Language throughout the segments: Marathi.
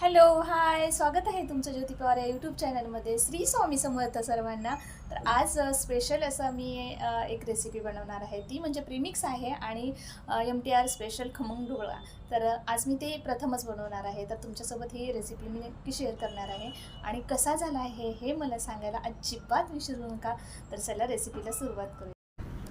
हॅलो हाय स्वागत आहे तुमचं ज्योती पवार या यूट्यूब चॅनलमध्ये श्री स्वामी समर्थ सर्वांना. तर आज स्पेशल असं मी एक रेसिपी बनवणार आहे. ती म्हणजे प्रीमिक्स आहे आणि एम टी आर स्पेशल खमंग ढोळा तर आज मी ते प्रथमच बनवणार आहे. तर तुमच्यासोबत ही रेसिपी मी नक्की शेअर करणार आहे. आणि कसा झाला आहे हे मला सांगायला अजिबात विसरू नका. तर चला रेसिपीला सुरुवात करूया.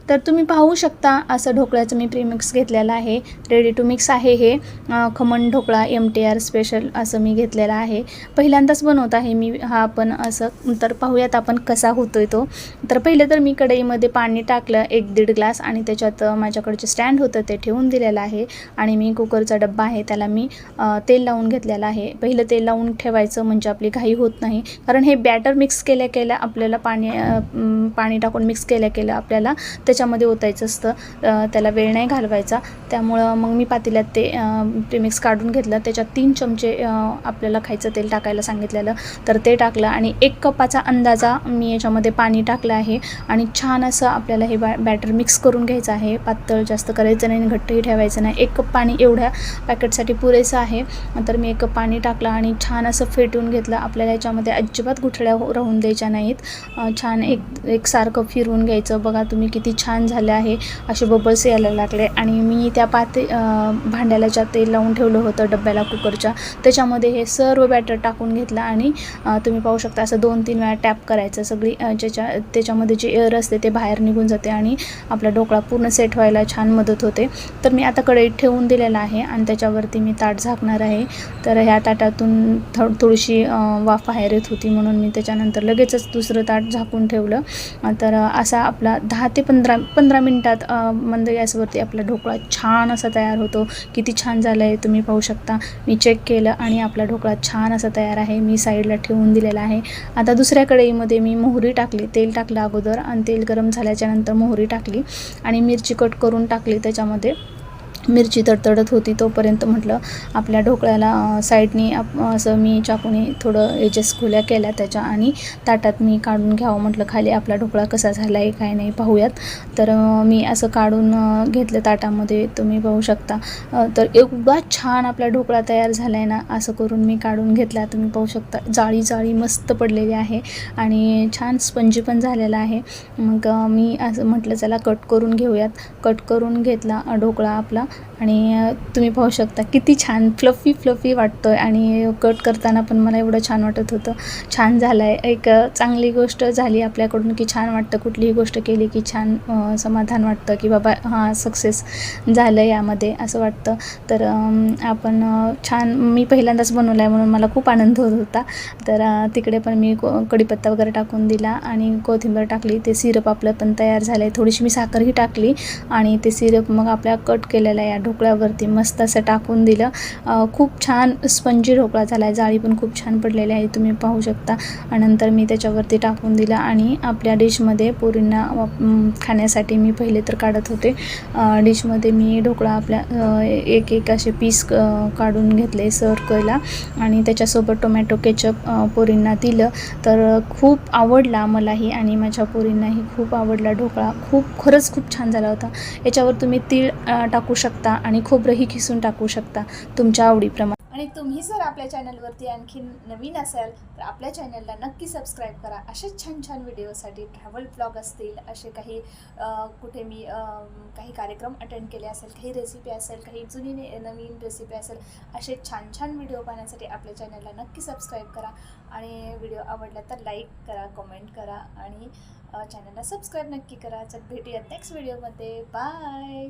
तर तुम्ही पाहू शकता असं ढोकळ्याचं मी प्रीमिक्स घेतलेलं आहे. रेडी टू मिक्स आहे हे. अ, khaman dhokla M T R special असं मी घेतलेलं आहे. पहिल्यांदाच बनवत आहे मी. हा आपण असं तर पाहूयात आपण कसा होतोय तो. तर पहिले तर मी कढईमध्ये पाणी टाकलं एक दीड ग्लास आणि त्याच्यात माझ्याकडचे स्टँड होतं ते ठेवून दिलेलं आहे. आणि मी कुकरचा डब्बा आहे त्याला मी तेल लावून घेतलेलं आहे. पहिलं तेल लावून ठेवायचं म्हणजे आपली घाई होत नाही. कारण हे बॅटर मिक्स केल्या केल्या आपल्याला पाणी पाणी टाकून मिक्स केल्या केल्या आपल्याला त्याच्या त्याच्यामध्ये ओतायचं असतं. त्याला वेळ नाही घालवायचा. त्यामुळं मग मी पातेल्यात ते मिक्स काढून घेतलं. त्याच्यात तीन चमचे आपल्याला खायचं तेल टाकायला सांगितलेलं. तर ते टाकलं आणि एक कपाचा अंदाजा मी याच्यामध्ये पाणी टाकलं आहे. आणि छान असं आपल्याला हे बॅ बॅटर मिक्स करून घ्यायचं आहे. पातळ जास्त करायचं नाही आणि घट्टही ठेवायचं नाही. एक कप पाणी एवढ्या पॅकेटसाठी पुरेसं आहे. तर मी एक कप पाणी टाकलं आणि छान असं फेटून घेतलं. आपल्याला याच्यामध्ये अजिबात गुठळ्या हो-, राहून द्यायच्या नाहीत. छान एक एकसारखं फिरवून घ्यायचं. बघा तुम्ही किती छान छान झाले आहे. असे बबल्स यायला लागले. आणि मी त्या पाते भांड्याला ज्या तेल लावून ठेवलं होतं डब्याला कुकरच्या त्याच्यामध्ये हे सर्व बॅटर टाकून घेतलं आणि तुम्ही पाहू शकता असं दोन तीन वेळा टॅप करायचं. सगळी ज्याच्या त्याच्यामध्ये जे एअर असते ते बाहेर निघून जाते आणि आपला ढोकळा पूर्ण सेट व्हायला छान मदत होते. तर मी आता कढईत ठेवून दिलेला आहे आणि त्याच्यावरती मी ताट झाकणार आहे. तर ह्या ताटातून थो थोडीशी वाफ बाहेर येत होती म्हणून मी त्याच्यानंतर लगेचच दुसरं ताट झाकून ठेवलं. तर असा आपला दहा ते पंधरा पंधरा मिनटात मंद गॅसवरती आपला ढोकळा छान असा तयार होतो. किती छान झालं आहे तुम्ही पाहू शकता. मी चेक केलं आणि आपला ढोकळा छान असा तयार आहे. मी साईडला ठेवून दिलेला आहे. आता दुसऱ्या कढईमध्ये मी मोहरी टाकली. तेल टाकलं अगोदर आणि तेल गरम झाल्याच्यानंतर मोहरी टाकली आणि मिरची कट करून टाकली त्याच्यामध्ये. मिरची तडतडत होती तोपर्यंत म्हटलं आपल्या ढोकळ्याला साईडनी आप असं मी चाकूने थोडं एजेस खुल्या केल्या त्याच्या आणि ताटात मी काढून घ्यावं म्हटलं खाली आपला ढोकळा कसा झाला आहे काय नाही पाहूयात. तर मी असं काढून घेतलं ताटामध्ये तुम्ही पाहू शकता. तर एवढा छान आपला ढोकळा तयार झाला आहे ना असं करून मी काढून घेतला. तुम्ही पाहू शकता जाळी जाळी मस्त पडलेली आहे आणि छान स्पंजी पण झालेला आहे. मग मी असं म्हटलं चला कट करून घेऊयात. कट करून घेतला ढोकळा आपला आणि तुम्ही पाहू शकता किती छान फ्लफी फ्लफी आहे आणि कट करताना पण मला एवढं छान वाटत होतं. छान झालं आहे एक चांगली गोष्ट झाली आपल्याकडून की छान वाटतं. कुठलीही गोष्ट केली की छान समाधान वाटतं की बाबा हां सक्सेस झालं यामध्ये असं वाटतं. तर आपण छान मी पहिल्यांदाच बनवला आहे म्हणून मला खूप आनंद होत होता. तर तिकडे पण मी को कढीपत्ता वगैरे टाकून दिला आणि कोथिंबीर टाकली. ते सिरप आपलं पण तयार झालं आहे थोडीशी मी साखरही टाकली आणि ते सिरप मग आपल्या कट आपल्याला या ढोकळ्यावरती मस्त असं टाकून दिलं. खूप छान स्पंजी ढोकळा झाला आहे जाळी पण खूप छान पडलेली आहे. तुम्ही पाहू शकता. आणि नंतर मी त्याच्यावरती टाकून दिलं आणि आपल्या डिशमध्ये पोरींना खाण्यासाठी मी पहिले तर काढत होते. डिशमध्ये मी ढोकळा आपल्या एक एक असे पीस काढून घेतले सर्व केला. आणि त्याच्यासोबत टोमॅटो केचप पोरींना दिलं. तर खूप आवडला मलाही आणि माझ्या पोरींनाही खूप आवडला ढोकळा. खूप खरंच खूप छान झाला होता. याच्यावर तुम्ही तीळ टाकू शकता आणि खोबरंही खिसून टाकू शकता तुमच्या आवडीप्रमाणे. आणि तुम्ही जर आपल्या चॅनलवरती आणखी नवीन असाल तर आपल्या चॅनलला नक्की सबस्क्राईब करा. असेच छान छान व्हिडिओसाठी ट्रॅव्हल ब्लॉग असतील असे काही कुठे मी काही कार्यक्रम अटेंड केले असेल काही रेसिपी असेल काही जुनी ने- नवीन रेसिपी असेल असे छान छान व्हिडिओ पाहण्यासाठी आपल्या चॅनलला नक्की सबस्क्राईब करा. आणि व्हिडिओ आवडला तर लाईक करा कमेंट करा आणि चॅनलला सबस्क्राईब नक्की करा. चल भेटूयात नेक्स्ट व्हिडिओमध्ये बाय